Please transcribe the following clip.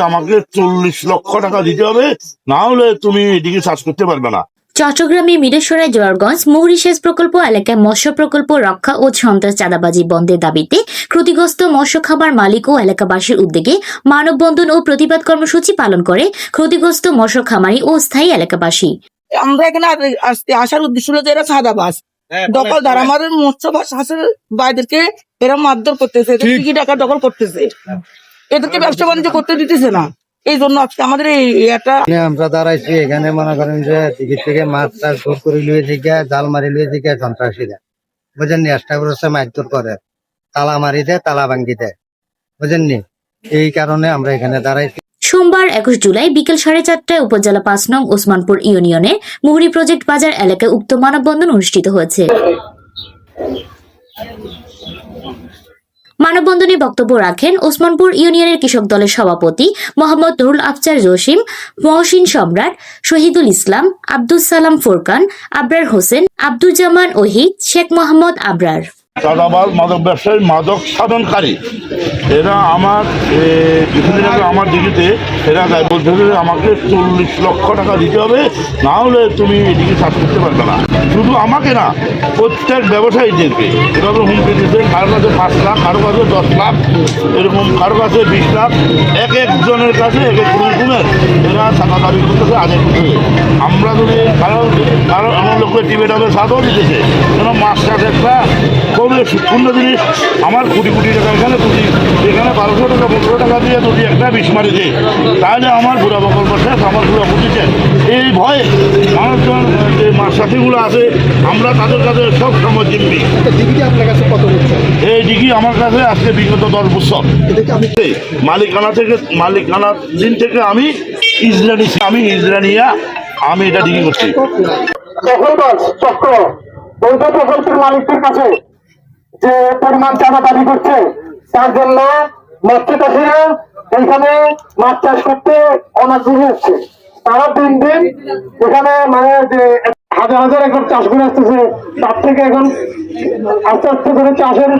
আমাকে চল্লিশ লক্ষ টাকা দিতে হবে না হলে তুমি এদিকে চাষ করতে পারবে না। মিরেশ্বরায় জোয়ারগঞ্জ সেচ প্রকল্প এলাকায় মৎস্য প্রকল্প রক্ষা ও সন্ত্রাস চাঁদাবাজি বন্ধের দাবিতে ক্ষতিগ্রস্ত মৎস্য খাবার মালিক ও এলাকাবাসীর উদ্যোগে মানববন্ধন ও প্রতিবাদ কর্মসূচি পালন করে ক্ষতিগ্রস্ত মৎস্য খামারি ও স্থায়ী এলাকাবাসী। আমরা এখানে আ- আজকে আসার উদ্দেশ্য হলো যে এরা সাদাবাস দখলদার আমাদের মৎস্য হাসের বাইদেরকে এরা মারধর করতেছে টাকা দখল করতেছে। এদেরকে ব্যবসা বাণিজ্য করতে দিতেছে না। এই জন্য আজকে আমাদের এই এটা এখানে আমরা দাঁড়াইছি এখানে মনে করেন যে দিকে থেকে মাছ চাষ ভোর করে লুয়ে থেকে জাল মারি লুয়ে থেকে সন্ত্রাসীরা বুঝেন নি? করেছে মারধর করে। তালা মারি দেয় তালা ভাঙ্গি দেয়। বুঝেন নি? এই কারণে আমরা এখানে দাঁড়াইছি। সোমবার একুশ জুলাই বিকেল সাড়ে চারটায় উপজেলা পাঁচ নং ওসমানপুর ইউনিয়নে মুহুরি প্রজেক্ট বাজার এলাকায় উক্ত মানববন্ধন অনুষ্ঠিত হয়েছে। মানববন্ধনে বক্তব্য রাখেন ওসমানপুর ইউনিয়নের কৃষক দলের সভাপতি মোহাম্মদ নুরুল আফজার জসিম, মহসিন সম্রাট শহীদুল ইসলাম আব্দুল সালাম ফোরকান, আবরার হোসেন, আব্দুর জামান ওহিদ, শেখ মোহাম্মদ আবরার। চাঁদাবাজ, মাদক ব্যবসায়ী, মাদক সাধনকারী। এরা আমার কিছুদিন আগে আমার দিঘিতে এরা গায়ে বলতেছে যে আমাকে চল্লিশ লক্ষ টাকা দিতে হবে, না হলে তুমি এদিকে চাষ করতে পারবে না। শুধু আমাকে না, প্রত্যেক ব্যবসায়ীদেরকে। এভাবে হুমকি দিচ্ছে কারও কাছে পাঁচ লাখ, কারও কাছে দশ লাখ, এরকম কারও কাছে বিশ লাখ, এক একজনের কাছে এক এক রকমের এরা টাকা দাবি করতেছে আগে আমরা যদি কারও কারও আমার লোককে টিপে টাপে সাদও দিতেছে। কেন মাছ চাষ একটা খুবই পূর্ণ জিনিস। আমার কোটি কোটি টাকা এখানে কোটি এখানে বারোশো টাকা পনেরো টাকা দিয়ে যদি একটা বিষ মারি দেয় তাহলে আমার বুড়া প্রকল্প শেষ আমার বুড়া বুঝেছেন এই ভয়ে মানুষজন যে মাছ চাষিগুলো আছে আমরা তাদের কাছে সব সময় জিম্মি। এই ডিগ্রি আমার কাছে আজকে বিগত দশ বছর। মালিকানা থেকে মালিকানা দিন থেকে আমি ইসরানি আমি ইসরানিয়া আমি এটা ডিগ্রি করছি। মালিকদের কাছে যে করছে, তার জন্য মাছ চাষ করতে হচ্ছে দিন দিন এখানে মানে যে হাজার হাজার চাষ করে তার থেকে এখন আস্তে আস্তে করে চাষের